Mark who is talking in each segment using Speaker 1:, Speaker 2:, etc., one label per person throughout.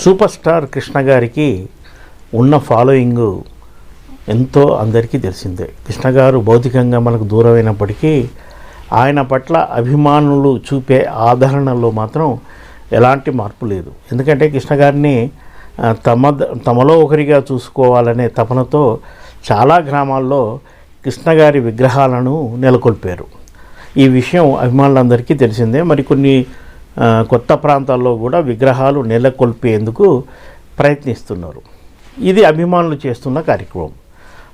Speaker 1: Super star Krishna గారికి ఉన్న following ఎంతో అందరికీ తెలిసిందే. కృష్ణ గారు భౌతికంగా మనకు దూరమైనప్పటికీ ఆయన పట్ల అభిమానులు చూపే ఆదరణలో మాత్రం ఎలాంటి మార్పు లేదు. ఎందుకంటే కృష్ణ గారిని తమ తమలో ఒకరిగా చూసుకోవాలనే తపనతో చాలా గ్రామాల్లో కృష్ణ గారి విగ్రహాలను నెలకొల్పారు. ఈ విషయం అభిమానులందరికీ తెలిసిందే. మరికొన్ని కొత్త ప్రాంతాల్లో కూడా విగ్రహాలు నెలకొల్పేందుకు ప్రయత్నిస్తున్నారు. ఇది అభిమానులు చేస్తున్న కార్యక్రమం.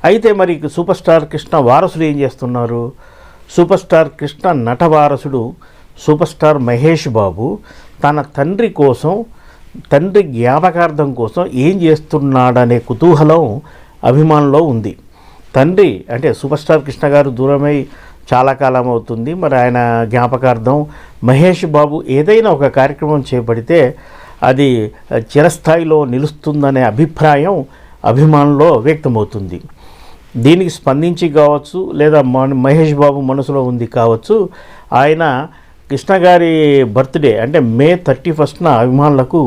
Speaker 1: అయితే మరి సూపర్ స్టార్ కృష్ణ వారసుడు ఏం చేస్తున్నారు? సూపర్ స్టార్ కృష్ణ నట వారసుడు సూపర్ స్టార్ మహేష్ బాబు తన తండ్రి కోసం తండ్రి జ్ఞాపకార్థం కోసం ఏం చేస్తున్నాడనే కుతూహలం అభిమానులో ఉంది. తండ్రి అంటే సూపర్ స్టార్ కృష్ణ గారు దూరమై చాలా కాలం అవుతుంది. మరి ఆయన జ్ఞాపకార్థం మహేష్ బాబు ఏదైనా ఒక కార్యక్రమం చేపడితే అది చిరస్థాయిలో నిలుస్తుందనే అభిప్రాయం అభిమానులో వ్యక్తమవుతుంది. దీనికి స్పందించి కావచ్చు లేదా మహేష్ బాబు మనసులో ఉంది కావచ్చు ఆయన కృష్ణ గారి బర్త్డే అంటే మే థర్టీ ఫస్ట్న అభిమానులకు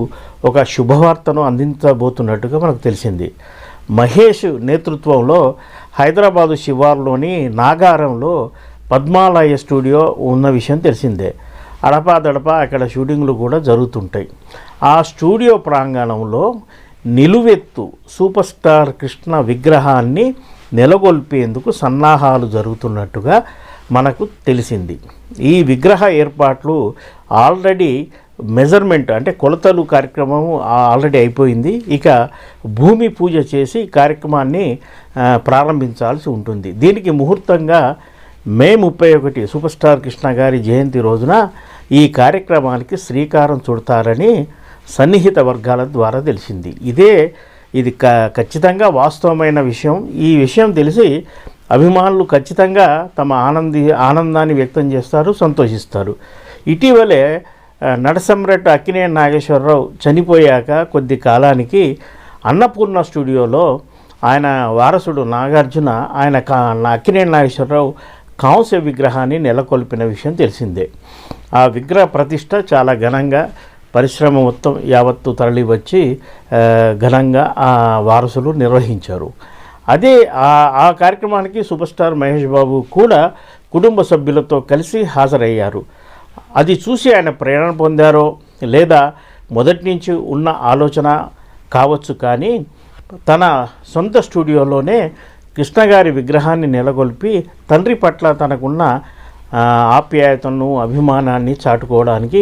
Speaker 1: ఒక శుభవార్తను అందించబోతున్నట్టుగా మనకు తెలిసింది. మహేష్ నేతృత్వంలో హైదరాబాదు శివార్లోని నాగారంలో పద్మాలయ స్టూడియో ఉన్న విషయం తెలిసిందే. అడపాదడప అక్కడ షూటింగ్లు కూడా జరుగుతుంటాయి. ఆ స్టూడియో ప్రాంగణంలో నిలువెత్తు సూపర్ స్టార్ కృష్ణ విగ్రహాన్ని నెలకొల్పేందుకు సన్నాహాలు జరుగుతున్నట్టుగా మనకు తెలిసింది. ఈ విగ్రహ ఏర్పాట్లు ఆల్రెడీ మెజర్మెంట్ అంటే కొలతలు కార్యక్రమం ఆల్రెడీ అయిపోయింది. ఇక భూమి పూజ చేసి కార్యక్రమాన్ని ప్రారంభించాల్సి ఉంటుంది. దీనికి ముహూర్తంగా మే ముప్పై ఒకటి సూపర్ స్టార్ కృష్ణ గారి జయంతి రోజున ఈ కార్యక్రమానికి శ్రీకారం చుడతారని సన్నిహిత వర్గాల ద్వారా తెలిసింది. ఇదే ఇది క ఖచ్చితంగా వాస్తవమైన విషయం. ఈ విషయం తెలిసి అభిమానులు ఖచ్చితంగా తమ ఆనంది ఆనందాన్ని వ్యక్తం చేస్తారు సంతోషిస్తారు. ఇటీవలే ఆ, నటసమ్రాట్ అక్కినే నాగేశ్వరరావు చనిపోయాక కొద్ది కాలానికి అన్నపూర్ణ స్టూడియోలో ఆయన వారసుడు నాగార్జున ఆయన కా అక్కినేని నాగేశ్వరరావు కాంస్య విగ్రహాన్ని నెలకొల్పిన విషయం తెలిసిందే. ఆ విగ్రహ ప్రతిష్ట చాలా ఘనంగా పరిశ్రమ మొత్తం యావత్తు తరలివచ్చి ఘనంగా ఆ వారసులు నిర్వహించారు. అదే ఆ ఆ కార్యక్రమానికి సూపర్ స్టార్ మహేష్ బాబు కూడా కుటుంబ సభ్యులతో కలిసి హాజరయ్యారు. అది చూసి ఆయన ప్రేరణ పొందారో లేదా మొదటి నుంచి ఉన్న ఆలోచన కావచ్చు కానీ తన సొంత స్టూడియోలోనే కృష్ణగారి విగ్రహాన్ని నెలకొల్పి తండ్రి పట్ల తనకున్న ఆప్యాయతను అభిమానాన్ని చాటుకోవడానికి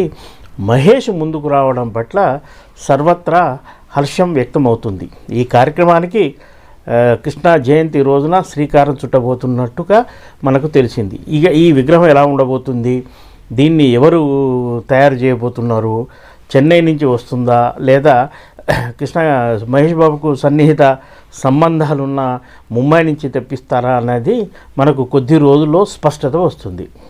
Speaker 1: మహేష్ ముందుకు రావడం పట్ల సర్వత్రా హర్షం వ్యక్తమవుతుంది. ఈ కార్యక్రమానికి కృష్ణా కృష్ణ జయంతి రోజున శ్రీకారం చుట్టబోతున్నట్టుగా మనకు తెలిసింది. ఇక ఈ విగ్రహం ఎలా ఉండబోతుంది? దీన్ని ఎవరు తయారు చేయబోతున్నారు? చెన్నై నుంచి వస్తుందా? లేదా కృష్ణ మహేష్ బాబుకు సన్నిహిత సంబంధాలున్న ముంబై నుంచి తెప్పిస్తారా అనేది మనకు కొద్ది రోజుల్లో స్పష్టత వస్తుంది.